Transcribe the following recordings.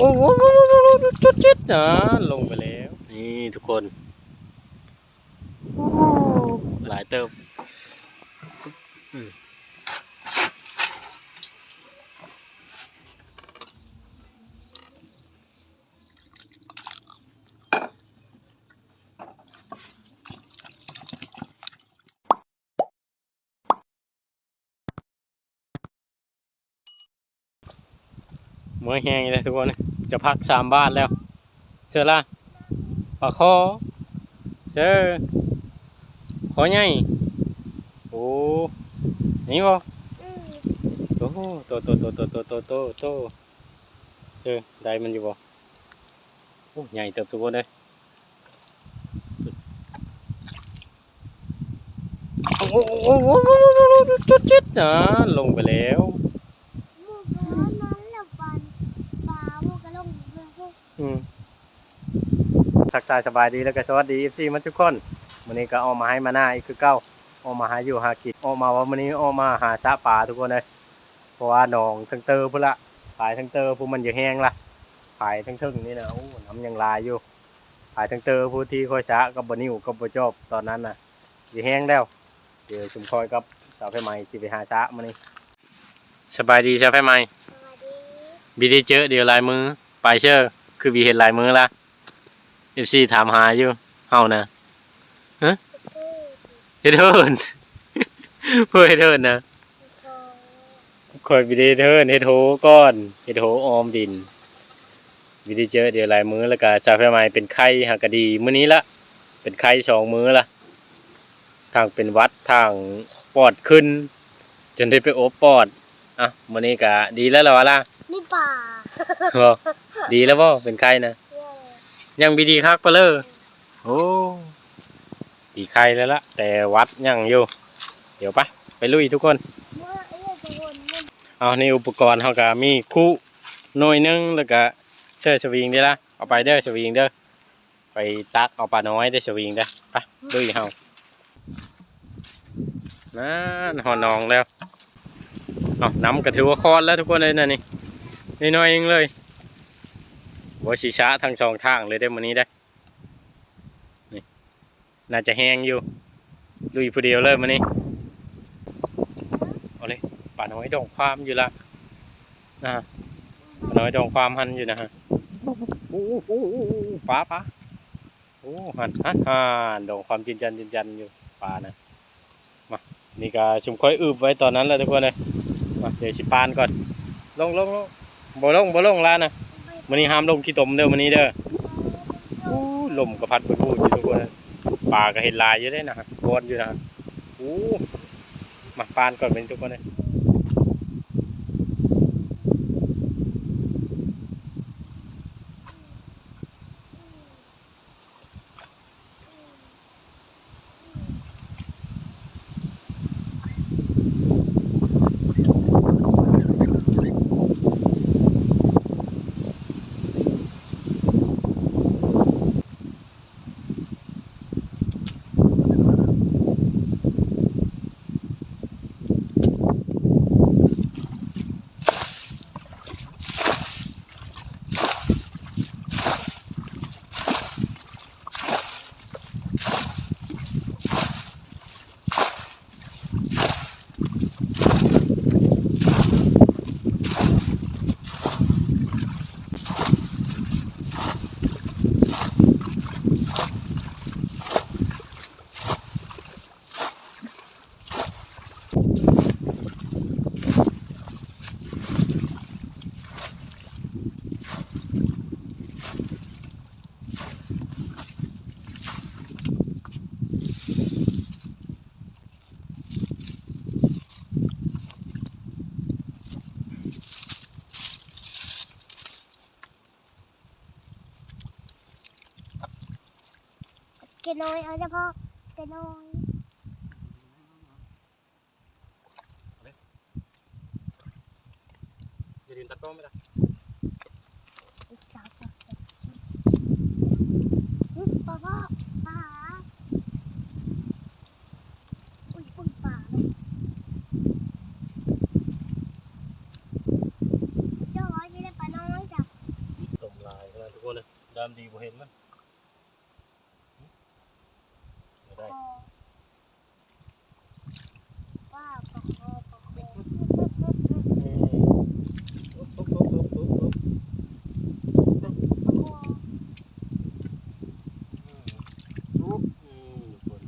โอ้โหจุดจิดนะลงไปแล้ว นี่ทุกคน หลายเติม เมื่อแห้งเลยทุกคนจะพักสามบ้านแล้วเชื่อละปลาคอเจอขอใหญ่โอ้นี่บ่โอ้โหโตโตโตโตโตโตโตโตเจอได้มันอยู่บ่โอ้ใหญ่เติบทุกคนเลยโอ้โหโอ้โหจุดจิดนะลงไปแล้ว มูกร้อนนั้นแล้วปันปลามูกกระลงเรือพวก อืม ทักทายสบายดีแล้วก็สวัสดี FC มันทุกคนวันนี้ก็เอามาให้มาหน้าอีกคือเก้าเอามาหาอยู่หากินเอามาว่าวันนี้เอามาหาซะปลาทุกคนเลยเพราะว่าหนองทั้งเตอพุ่นละปลายทั้งเตอผู้มันอยู่แห้งละปลายทั้งทึ่งนี่นะโอ้น้ำยังลายอยู่ปลายทั้งเตอผู้ที่คอยชะกับบนิวกับบจอบตอนนั้นน่ะอยู่แห้งแล้วเดี๋ยวชุมคอยกับสาวไฟไหม้สิไปหาซะมานี่สบายดีสาวไฟไหม้สวัสดีบีได้เจอเดี๋ยวลายมือไปเชื่อคือบีเห็นลายมือละเอฟซีถามหาอยู่เฮานะคือเฮ็ดเฮิร์นเพื่อเฮ็ดเฮิร์นนะโคคอยบีได้เฮ็ดเฮิร์นเฮ็ดโหก้อนเฮ็ดโหออมดินบีได้เจอเดี๋ยวลายมือแล้วก็ชาไฟไหม้เป็นไข้หักกะดีมื้อนี้ละเป็นไข้สองมื้อละทางเป็นหวัดทางปอดขึ้น จนได้ไปโอบปอดอะมื้อนี้ก็ดีแล้วล่ะวะล่ะนี่ป่าบ่ดีแล้วบ่เป็นไข้นะเย้ยังบีดีคักไปเลยโอ้ดีใครแล้วละแต่วัดยังอยู่ เดี๋ยวไปไปลุยทุกคนเมื่อเอ้ยจะวนมันเอาในอุปกรณ์เขาก็มีคู่หน่วยหนึงแล้วก็เชือกสวิงได้ละเอาไปเด้อสวิงเด้อไปตักเอาปลาน้อยได้อสวิงเด้อไปลุยเฮานั่นหอนองแล้วเอาน้ำก็ถือว่าคอนแล้วทุกคนเลยนะนี่น้อยๆเองเลย บัวชีช้าทั้งสองทางเลยได้อมื้อนี้ได้ นี่ น่าจะแห้งอยู่ลุยผู้เดียวเลยมื้อนี้เอาเลยป่าน้อยดองความอยู่ละนะฮะป่าน้อยดองความหันอยู่นะฮะโอ้โหปลาปลาโอ้หันหันหันดองความจินจันจินจันอยู่ปลานะมานี่ก็ชุมค่อยอึบไว้ตอนนั้นแหละทุกคนเลยมาเดี๋ยวสิปานก่อนลงลงลงบ่ลงบ่ลงแล้วนะ มันนี้ห้ามลมขี้ตมเด้อมันนี้เด้ออู้ลมกระพัดไปพูดอยู่ทุกคนปลาก็เห็นลายอยู่ได้นะฮะกวนอยู่นะฮะอู้มาปานก่อนเป็นทุกคนเลย น้อยเอาเฉพาะเกน้อยอย่าลืมตัดกล้องไม่ได้อีกสามตัวอุ๊ยปลาพ่อปลาอุ้ยอุ้ยปลาเลยเจ้าร้อยไม่ได้ปลาน้อยจ้ะามดีบ่เห็นมันบ่ได้ ว่าปะคอปะคอ ปุ๊บปุ๊บปุ๊บปุ๊บปุ๊บปุ๊บ ปะคอ ปุ๊บอืมทุกคน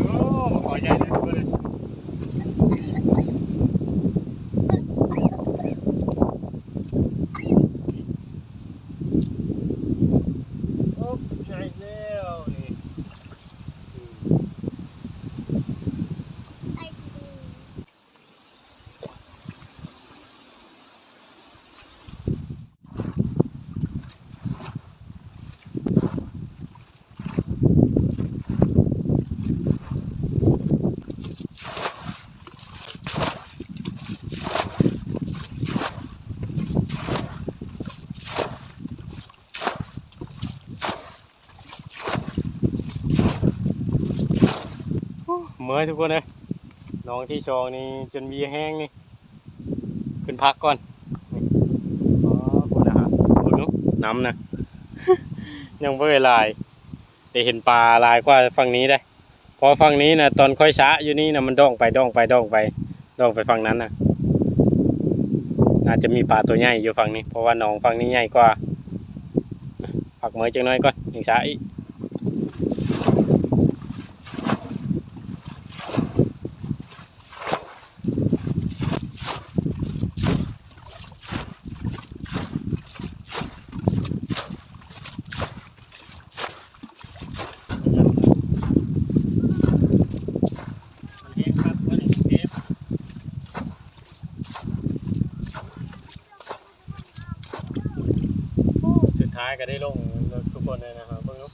โอ้ขอใหญ่เลยทุกคนเลยโอ้ใหญ่แล้วนี่อืม ไอ้ดี เมื่อยทุกคนเลยน้องที่ชองนี่จนมีแห้งนี่ ขึ้นพักก่อนอ๋อคุณนะฮะคุณนุ๊กน้ำนะ ยังเบื่อลายแต่เห็นปลาลายกว่าฝั่งนี้ได้พอฝั่งนี้นะตอนค่อยช้าอยู่นี่นะมันด่องไปด่องไปด่องไปด่องไปฝั่งนั้นนะอาจจะมีปลาตัวใหญ่อยู่ฝั่งนี้ เพราะว่าหนองฝั่งนี้ใหญ่กว่าผักเมื่อยจังน้อยก่อนยังช้าอีก มันเฮงครับมันเฮงสุดท้ายก็ได้ลงทุกคนเลยนะครับเพิ่งรู้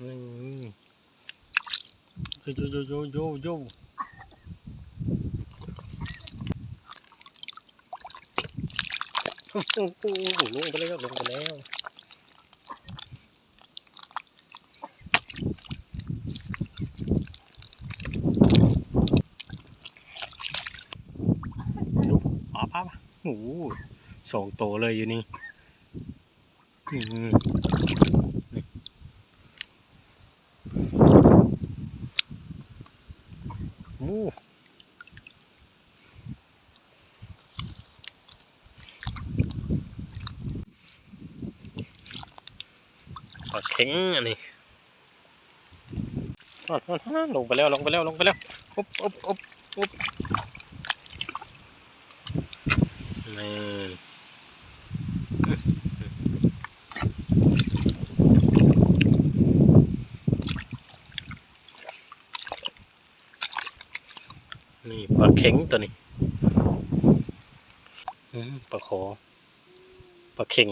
อืมโยโยโยโยโย โอ้โหลงไปแล้วลงไปแล้วดูอ๋อป้าป้าโอ้โหสองโตเลยอยู่นี่อืมนี่โอ้ปลาเข็งอันนี้อ่อนอ่อนอ่อนลงไปแล้วลงไปแล้วลงไปแล้วอุ๊บอุ๊บอุ๊บอุ๊บนี่นี่ปลาเข็งตัวนี้อืมปลาขอปลาเข็ง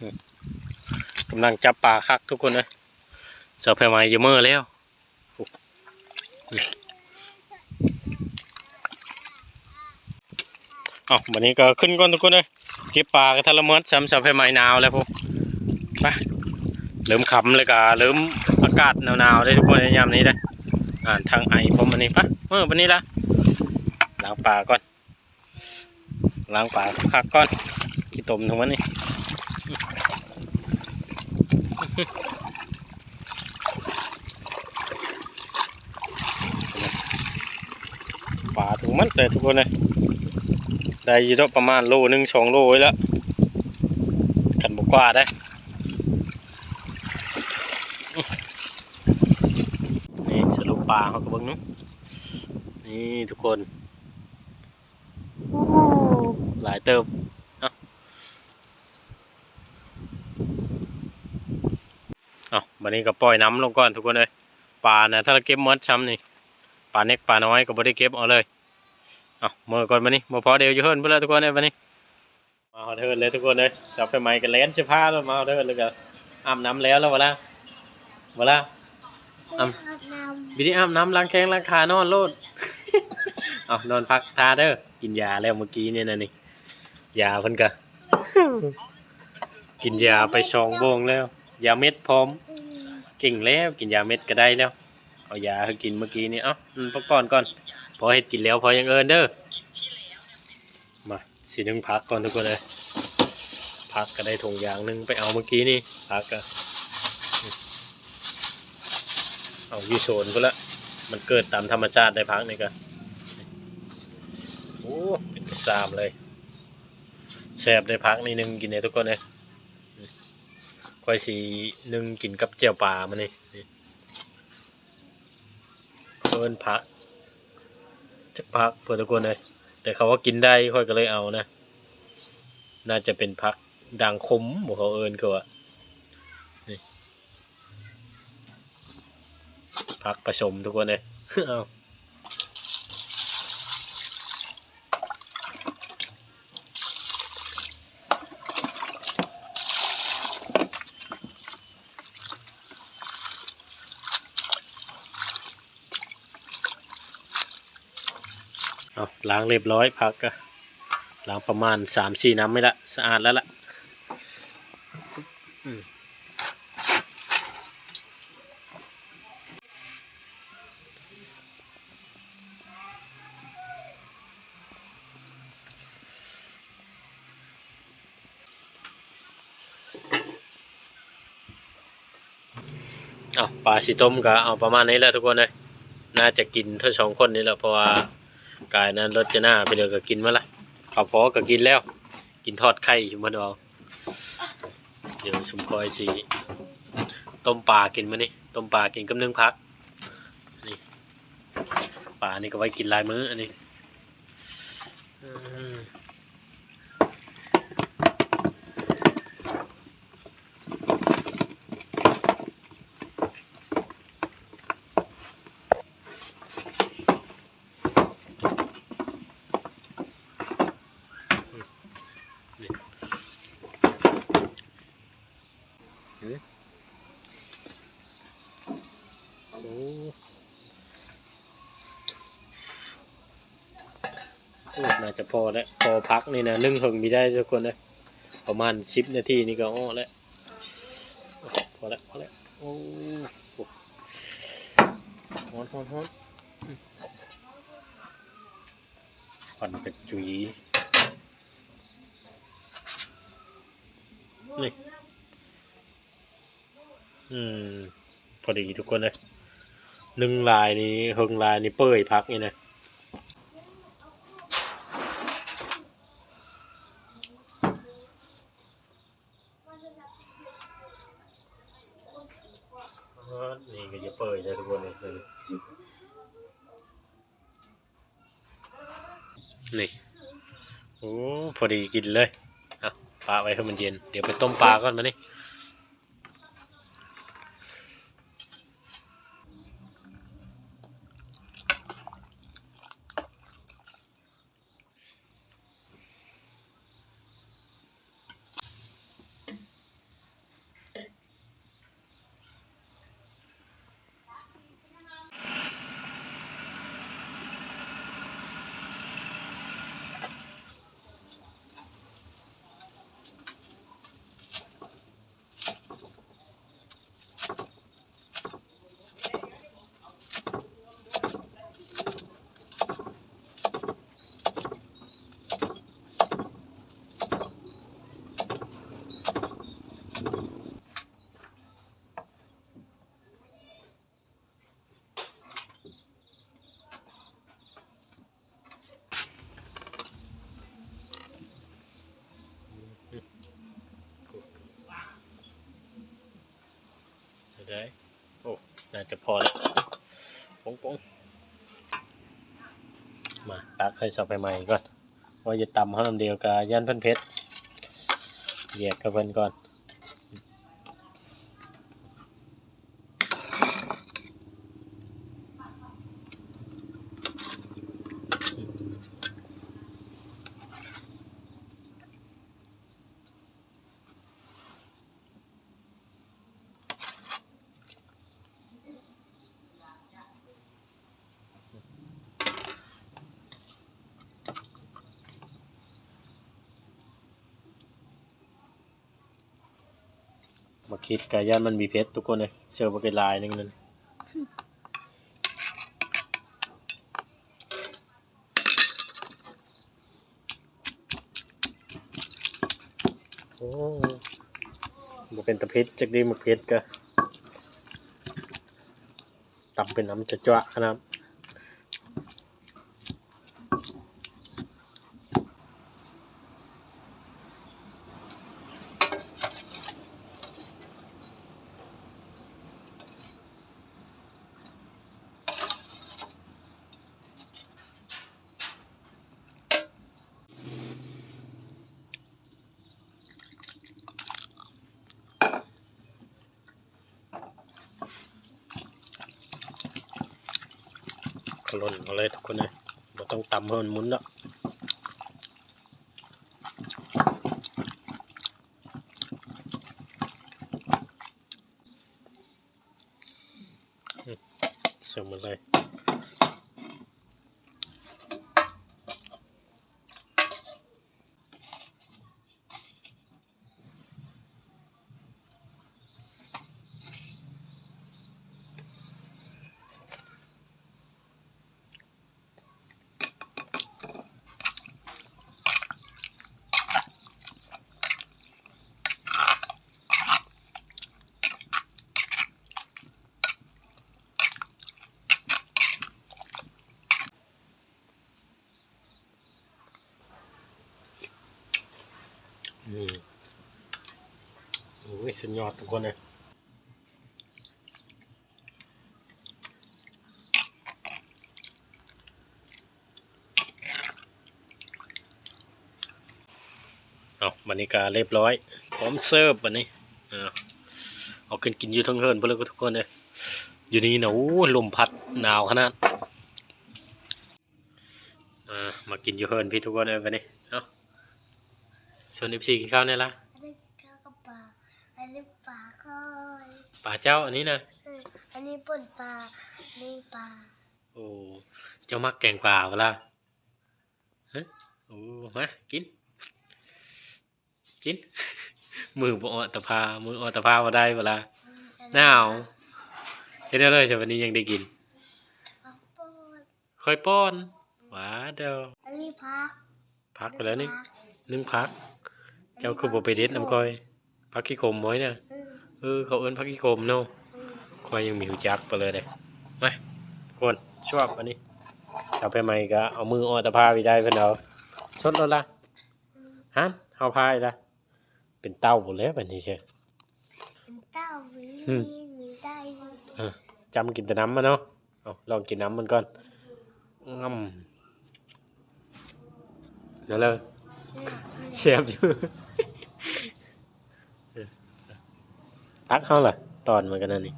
อืม กำลังจับปลาคักทุกคนเลยเสาไฟไม้เยเมื่อแล้วโอ้อืมเอาวันนี้ก็ขึ้นก่อนทุกคนเลยเก็บปลากระทะละเมิดซ้ำเสาไฟไม้หนาวแล้วพวกไปเริ่มขำเลยกะเริ่มอากาศหนาวๆได้ทุกคนในยามนี้ได้อ่านทางไอผมวันนี้ปะเมื่อวันนี้ละล้างปลาก่อนล้างปลาคักก่อนกี่ต้มทั้งวันนี้ ปลาถึงมันเลยทุกคนเลยได้อยีดอกประมาณโลหนึ่งสองโลไว้แล้ว กันบกว่าได้นี่สรุปปลาเขาก็เบิ่งเนู้นี่ทุกคนโอ้โหหลายเติบ เอ้าเอ้าวันนี้ก็ปล่อยน้ำลงก่อนทุกคนเลยปลานะถ้าเราเก็บหมดช้ำนี่ปลาเน็กปลาน้อยก็บ่ได้เก็บเอาเลยเอาเมื่อก่อนมานี่บ่พอเดียวอยู่เฮิรนเพื่อนทุกคนเลยมานี่มาฮอดเฮิรนเลยทุกคนเลยสับไฟไหม้กันแล่นเสื้อผ้าแล้วมาฮอดเฮิรนเลยก็อาบน้ำแล้วแล้ววะล่ะวะล่ะอาบน้บิได้อาบน้ำล้างแข้งล้างขานอนโลดเอานอนพักทาเด้อกินยาแล้วเมื่อกี้เนี่ยนะนี่ยาเพิ่นก็กินยาไปสองโบงแล้ว ยาเม็ดพร้อม เก่งแล้วกินยาเม็ดก็ได้แล้ว เอายาให้กินเมื่อกี้นี่เอ้าพักผ่อนก่อนพอเฮ็ดกินแล้วพอยังเอินเด้อมาสีหนึ่งพักก่อนทุกคนเลยพักก็ได้ถุงยางหนึงไปเอาเมื่อกี้นี่พักก็เอายูโซนก็ละมันเกิดตามธรรมชาติได้พักนี่ก็โอ้เป็นกระซามเลยแซ่บได้พักนี่หนึงกินเนี่ยทุกคนเลย ค่อยสีหนึ่งกินกับเจียวปลามานี่นี่เพิ่นพักจักพักเพื่อทุกคนเลยแต่เขาว่ากินได้ค่อยก็เลยเอานะ น่าจะเป็นพักด่างคมบอกเขาเอิญก็ว่านี่พักผสมทุกคนเลยเอา เอาล้างเรียบร้อยพักก็ล้างประมาณสามสี่น้ำไม่ละสะอาดแล้วล่ะเอาปลาสีต้มก็เอาประมาณนี้แหละทุกคนเลยน่าจะกินทั้งสองคนนี่แหละเพราะว่า กายนั้นรถจะหน้าไปเดียวก็กินมาละข้าวพอก็กินแล้ว กินทอดไข่ชุมพนเอเดี๋ยวชุมคอยสีต้มปลากินมานี่ต้มปลากินกับนึ่งพักนี่ปลานี่ก็ไว้กินลายมื้ออันนี้อืมโอ้โอ้น่าจะ พอแล้วพอพักนี่นะนึ่งเพิ่งมีได้ทุกคนเลยประมาณสิบนาทีนี่ก็อ้อแล้วพอแล้วพอแล้วโอ้หฮ้อนฮ้อนฮ้อนควันเป็ดจุยนี่อืมพอดีทุกคนเลยหนึ่งลายนี้เฮงลายนี้เปื่อยพักนี่นะนี่ก็จะเปื่อยเลยทุกคนเลยนี่โอ้ พอดีกินเลยอะปลาไว้ให้มันเย็น เดี๋ยวไปต้มปลาก่อนมานี่ ได้ โอ้ น่าจะพอแล้วปงปงมาตักให้สับไปใหม่ก่อนว่าจะตำห้ามเดียวกับย่านเพิ่นเพชรแยกกับเพิ่นก่อน มาคิดกาย่านมันมีเพชรทุกคนเลยเชื่อว่าเป็นลายหนึงนั่นโอ้บ่เป็นตะเพชรจักดีมาเพชรก็ตำเป็นน้ำจะจ้วะขนา ดขล่นมาเลยทุกคนเลยเราต้องตำให้มันมุนแล้วเสร็จหมดเลย อืมโอ้ ยอดทุกคนเลยเอาบรรยากาศเรียบร้อย พร้อมเสิร์ฟวันนี้เอาเอาขึ้นกินอยู่ทั้งเฮิรนพวกเราทุกคนเลยอยู่นี่นะโอ้ลมพัดหนาวขนาดมากินอยู่เฮิรนพี่ทุกคนเลยวันนี้เอาชวนเอฟซีกินข้าวเนี่ยละ อันนี้ข้าวกับปลาอันนี้ปลาค่อย ป่าเจ้าอันนี้นะเอออันนี้ป่นปลาอันนี่ปลาโอ้เจ้ามักแกงป่าเวลาฮะโอ้มากิน กิน มือบ่อตะพามืออตะพาบ่ได้เวลาหนาวเฮ็ดได้เลยจ้ะวันนี้ยังได้กินปลาป่นค่อยป้อนหวาเด้ออันนี้พักพักไปแล้วนี่นึ่งพัก เจ้าคือบ่ไปเด็ดน้ำก้อยพักขี้ขมไว้เนี่ย เออเออเขาเอิ้นพักขี้ขมเนาะเออคอยยังมีหูจักไปเลยเด้มาคนชอบอันนี้ชาวไปใหม่ก็เอามือออตะพาไปได้เพิ่นเอาชดรถละฮันเอาพายละเป็นเต้าหมดแล้วแบบนี้เชียวเป็นเต้าหวีอืมหวีได้เลยจำกินแต่น้ำมาเนาะเอาลองกินน้ำมันก่อนงำเดี๋ยวเลยเนี่ยเชฟอยู่ ตักเขาล่ะ ตอนมันกันนั่นนี่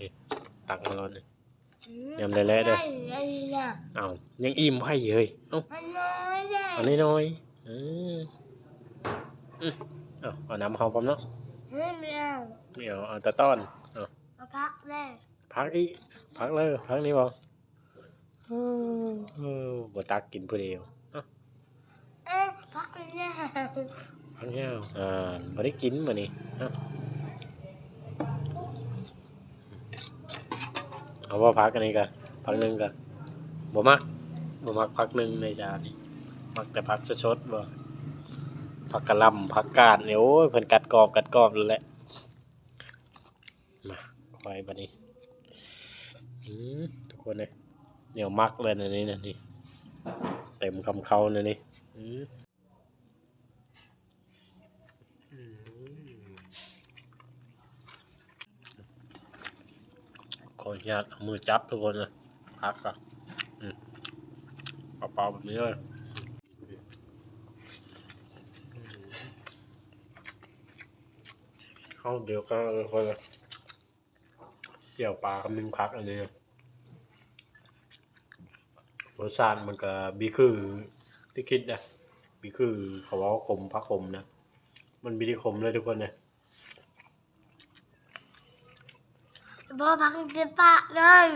นี่ตักมาแล้วนี่ยำเละๆเด้อได้เลยเนี่ยเอายังอิ่มไว้เย้ยเอ้ามันน้อยเลยเอาน้อยๆเอออืมเอาเอาน้ำหอมผมเนาะเฮ้ยไม่เอาไม่เอาเอาแต่ต้อนเอามาพักเลยพักอีกพักเลยพักนี้บ่เออเออบ่ตักกินผู้เดียวเอาเอ๊ะพักเนี่ย พักเงาอ่าบ่ได้กินมื้อนี้เอาเอาว่าพักอันนี้ก็พักหนึ่งก็บ่มักบ่มักพักหนึ่งในจานนี้มักแต่พักสดๆบ่ผักกะล่ำผักกาดเนี่ยโอ้ยเพิ่นกัดกรอบกัดกรอบแล้วแหละมาคอยบัดนี้อืมทุกคนเลยเหนียวมักเลยนะนี่นะนี่เต็มคำเขานะนี่อืมอืม ขออนุญาตเอามือจับทุกคนเลยพักก่อนเปล่าๆแบบนี้เลยเข้าเดี๋ยวก็คนละเกี่ยวปลากับนึ่งพักอันนี้รสชาติมันก็บีคือที่คิดนะบีคือเขาว่าขมพักขมนะ มันบีที่ขมเลยทุกคนเนี่ย บอพังปิดปะกนั่อ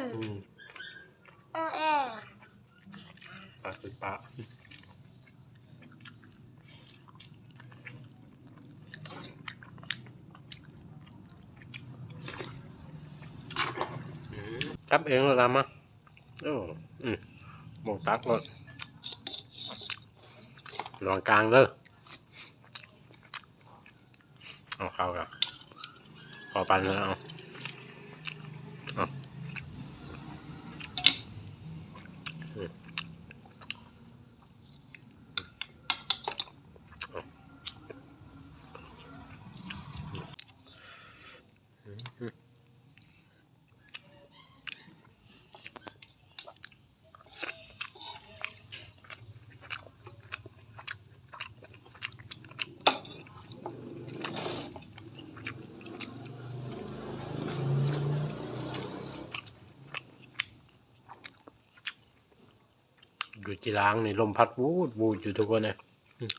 เออเออปากปิดปะกตับเองเล่ะมะโอ้อืมหมกตักเลยลองกลางเลยเอาเข้ากันพอปันแล้ว จีล้างนี่ลมพัดวูดวูดอยู่ทุกคนนะอืม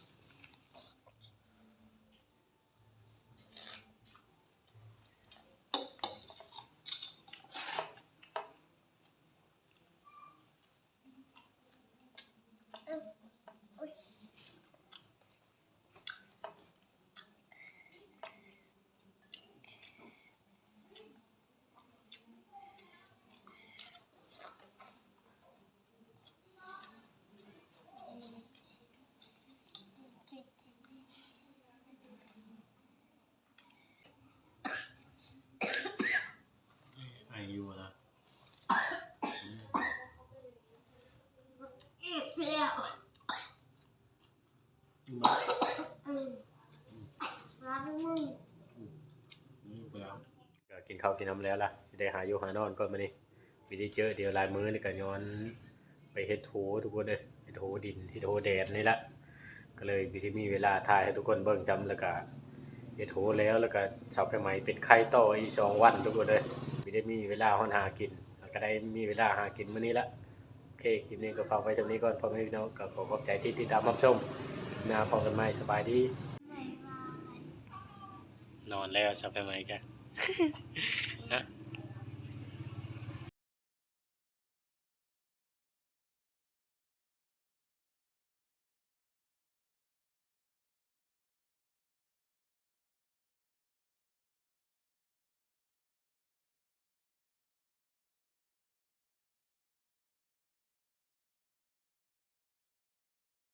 อายุนะ อีกแล้วอืมรักมึง ก็กิน ข้าวกินน้ำแล้วล่ะสิได้หาอยู่หานอนก่อนมานี่วิธีเจอเดี๋ยวลายมือนี่ก็ย้อน ไปเฮ็ดโถทุกคนเลยเฮ็ดโถดินเฮ็ดโถแดดนี่ละก็เลยวิธีมีเวลาถ่ายให้ทุกคนเบิ่งจำแล้วก็เฮ็ดโถแล้วแล้วก็ชาวไปไหมเป็นไข่ต่ออีกสองวันทุกคนเลยวิได้มีเวลาหอนหากินแล้วก็ได้มีเวลาหากินมื้อนี้ละโอเคคลิปนี้ก็ฝากไว้เท่านี้ก่อนพ่อแม่พี่น้องก็ขอขอบใจที่ติดตามรับชมหน้าพอกันใหม่สบายดีไม่ว่านอนแล้วชาวไปไหมแกฮะ